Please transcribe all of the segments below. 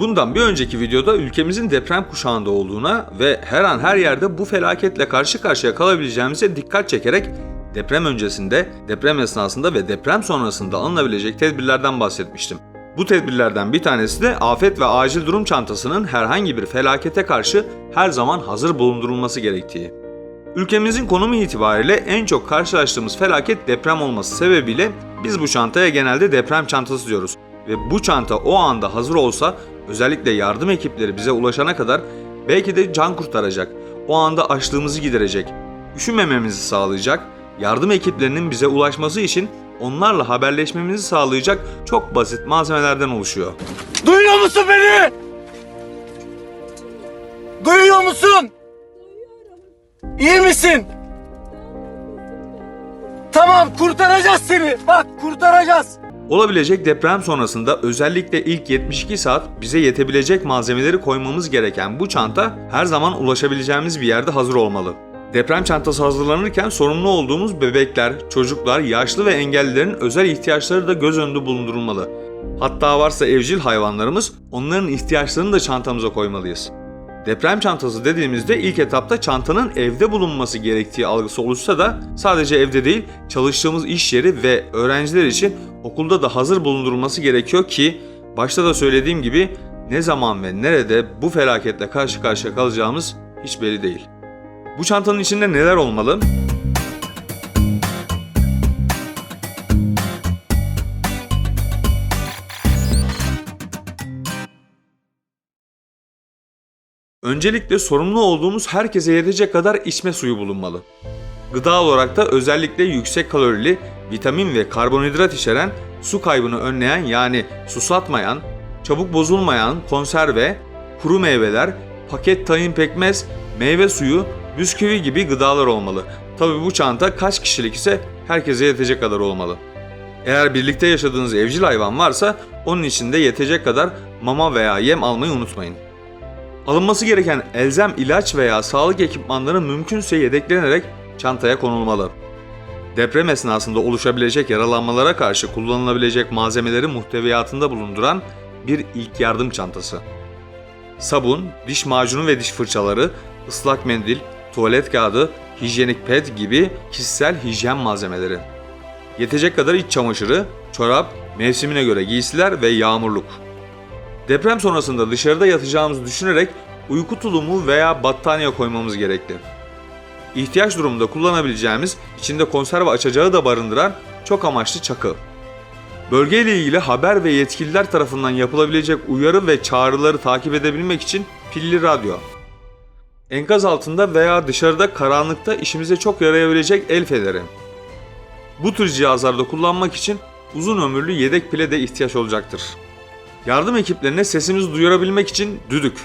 Bundan bir önceki videoda ülkemizin deprem kuşağında olduğuna ve her an her yerde bu felaketle karşı karşıya kalabileceğimize dikkat çekerek deprem öncesinde, deprem esnasında ve deprem sonrasında alınabilecek tedbirlerden bahsetmiştim. Bu tedbirlerden bir tanesi de afet ve acil durum çantasının herhangi bir felakete karşı her zaman hazır bulundurulması gerektiği. Ülkemizin konumu itibariyle en çok karşılaştığımız felaket deprem olması sebebiyle biz bu çantaya genelde deprem çantası diyoruz. Ve bu çanta o anda hazır olsa özellikle yardım ekipleri bize ulaşana kadar belki de can kurtaracak, o anda açlığımızı giderecek, üşümememizi sağlayacak, yardım ekiplerinin bize ulaşması için onlarla haberleşmemizi sağlayacak çok basit malzemelerden oluşuyor. Duyuyor musun beni? Duyuyor musun? İyi misin? Tamam kurtaracağız seni. Bak kurtaracağız. Olabilecek deprem sonrasında özellikle ilk 72 saat bize yetebilecek malzemeleri koymamız gereken bu çanta her zaman ulaşabileceğimiz bir yerde hazır olmalı. Deprem çantası hazırlanırken sorumlu olduğumuz bebekler, çocuklar, yaşlı ve engellilerin özel ihtiyaçları da göz önünde bulundurulmalı. Hatta varsa evcil hayvanlarımız onların ihtiyaçlarını da çantamıza koymalıyız. Deprem çantası dediğimizde ilk etapta çantanın evde bulunması gerektiği algısı oluşsa da sadece evde değil çalıştığımız iş yeri ve öğrenciler için okulda da hazır bulundurulması gerekiyor ki başta da söylediğim gibi ne zaman ve nerede bu felaketle karşı karşıya kalacağımız hiç belli değil. Bu çantanın içinde neler olmalı? Öncelikle sorumlu olduğumuz herkese yetecek kadar içme suyu bulunmalı. Gıda olarak da özellikle yüksek kalorili, vitamin ve karbonhidrat içeren, su kaybını önleyen yani susatmayan, çabuk bozulmayan konserve, kuru meyveler, paket tahin pekmez, meyve suyu, bisküvi gibi gıdalar olmalı. Tabi bu çanta kaç kişilik ise herkese yetecek kadar olmalı. Eğer birlikte yaşadığınız evcil hayvan varsa onun için de yetecek kadar mama veya yem almayı unutmayın. Alınması gereken elzem ilaç veya sağlık ekipmanları mümkünse yedeklenerek çantaya konulmalı. Deprem esnasında oluşabilecek yaralanmalara karşı kullanılabilecek malzemeleri muhteviyatında bulunduran bir ilk yardım çantası. Sabun, diş macunu ve diş fırçaları, ıslak mendil, tuvalet kağıdı, hijyenik ped gibi kişisel hijyen malzemeleri. Yetecek kadar iç çamaşırı, çorap, mevsimine göre giysiler ve yağmurluk. Deprem sonrasında dışarıda yatacağımızı düşünerek uyku tulumu veya battaniye koymamız gerekli. İhtiyaç durumunda kullanabileceğimiz, içinde konserve açacağı da barındıran çok amaçlı çakı. Bölgeyle ilgili haber ve yetkililer tarafından yapılabilecek uyarı ve çağrıları takip edebilmek için pilli radyo. Enkaz altında veya dışarıda karanlıkta işimize çok yarayabilecek el feneri. Bu tür cihazlarda kullanmak için uzun ömürlü yedek pile de ihtiyaç olacaktır. Yardım ekiplerine sesimizi duyurabilmek için düdük.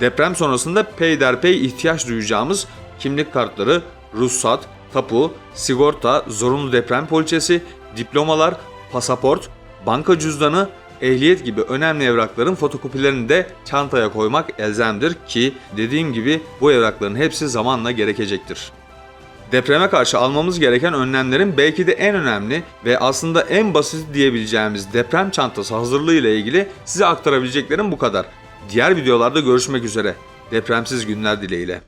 Deprem sonrasında peyderpey ihtiyaç duyacağımız kimlik kartları, ruhsat, tapu, sigorta, zorunlu deprem poliçesi, diplomalar, pasaport, banka cüzdanı, ehliyet gibi önemli evrakların fotokopilerini de çantaya koymak elzemdir ki dediğim gibi bu evrakların hepsi zamanla gerekecektir. Depreme karşı almamız gereken önlemlerin belki de en önemli ve aslında en basit diyebileceğimiz deprem çantası hazırlığı ile ilgili size aktarabileceklerim bu kadar. Diğer videolarda görüşmek üzere. Depremsiz günler dileğiyle.